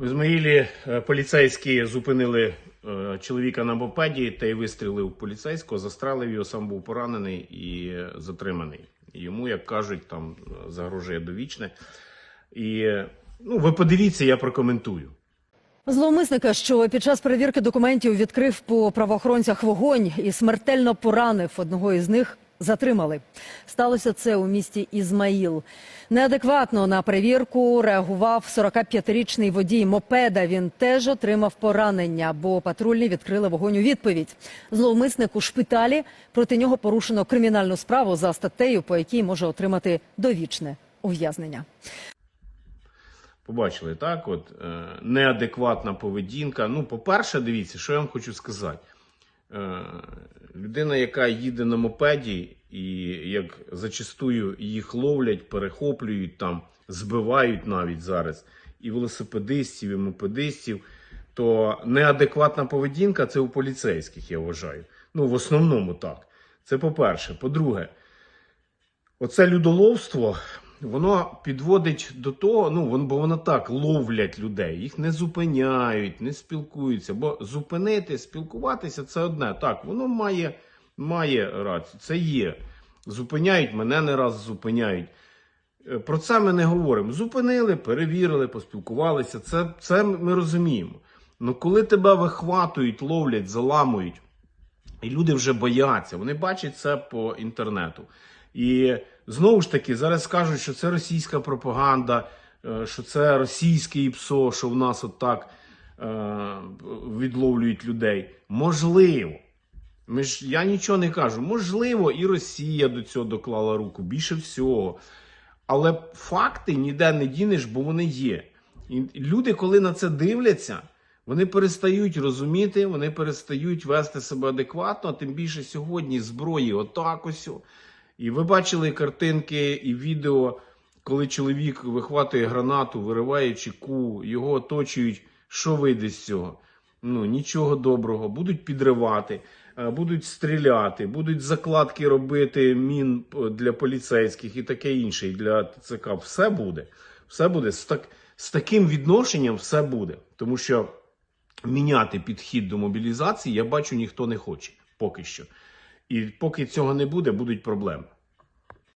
В Ізмаїлі е, поліцейські зупинили е, чоловіка на мопеді та й вистрілив поліцейського, застрелив його, сам був поранений і затриманий. Йому, як кажуть, там е, загрожує довічне. І ну, ви подивіться, я прокоментую. Зловмисника, що під час перевірки документів відкрив по правоохоронцях вогонь і смертельно поранив одного із них, затримали. Сталося це у місті Ізмаїл. Неадекватно на перевірку реагував 45-річний водій мопеда. Він теж отримав поранення, бо патрульні відкрили вогонь у відповідь. Зловмисник у шпиталі. Проти нього порушено кримінальну справу за статтею, по якій може отримати довічне ув'язнення. Побачили, так? От е, неадекватна поведінка. Ну, по-перше, дивіться, що я вам хочу сказати. Е, людина, яка їде на мопеді, і як зачастую їх ловлять, перехоплюють там, збивають навіть зараз і велосипедистів, і мопедистів, то неадекватна поведінка це у поліцейських, я вважаю. Ну, в основному так. Це по-перше. По-друге, Оце людоловство, воно підводить до того, ну вон, бо воно так ловлять людей, їх не зупиняють, не спілкуються. Бо зупинити, спілкуватися це одне. Так, воно має, має рацію, це є. Зупиняють, мене не раз зупиняють. Е, Про це ми не говоримо. Зупинили, перевірили, поспілкувалися. Це, це ми розуміємо. Ну коли тебе вихватують, ловлять, заламують, і люди вже бояться, вони бачать це по інтернету. І знову ж таки, зараз скажуть, що це російська пропаганда, е, що це російське ІПСО, що в нас отак е, відловлюють людей. Можливо. Ми ж, я нічого не кажу. Можливо, і Росія до цього доклала руку, більше всього. Але факти ніде не дінеш, бо вони є. І люди, коли на це дивляться, вони перестають розуміти, вони перестають вести себе адекватно, тим більше сьогодні зброї отак ось. І ви бачили картинки і відео, коли чоловік вихватує гранату, вириває чеку, його оточують. Що вийде з цього? Ну, нічого доброго. Будуть підривати, е, будуть стріляти, будуть закладки робити мін для поліцейських і таке інше, і для ТЦК. Все буде. Все буде. З, так, з таким відношенням все буде. Тому що міняти підхід до мобілізації, я бачу, ніхто не хоче поки що. І поки цього не буде, будуть проблеми.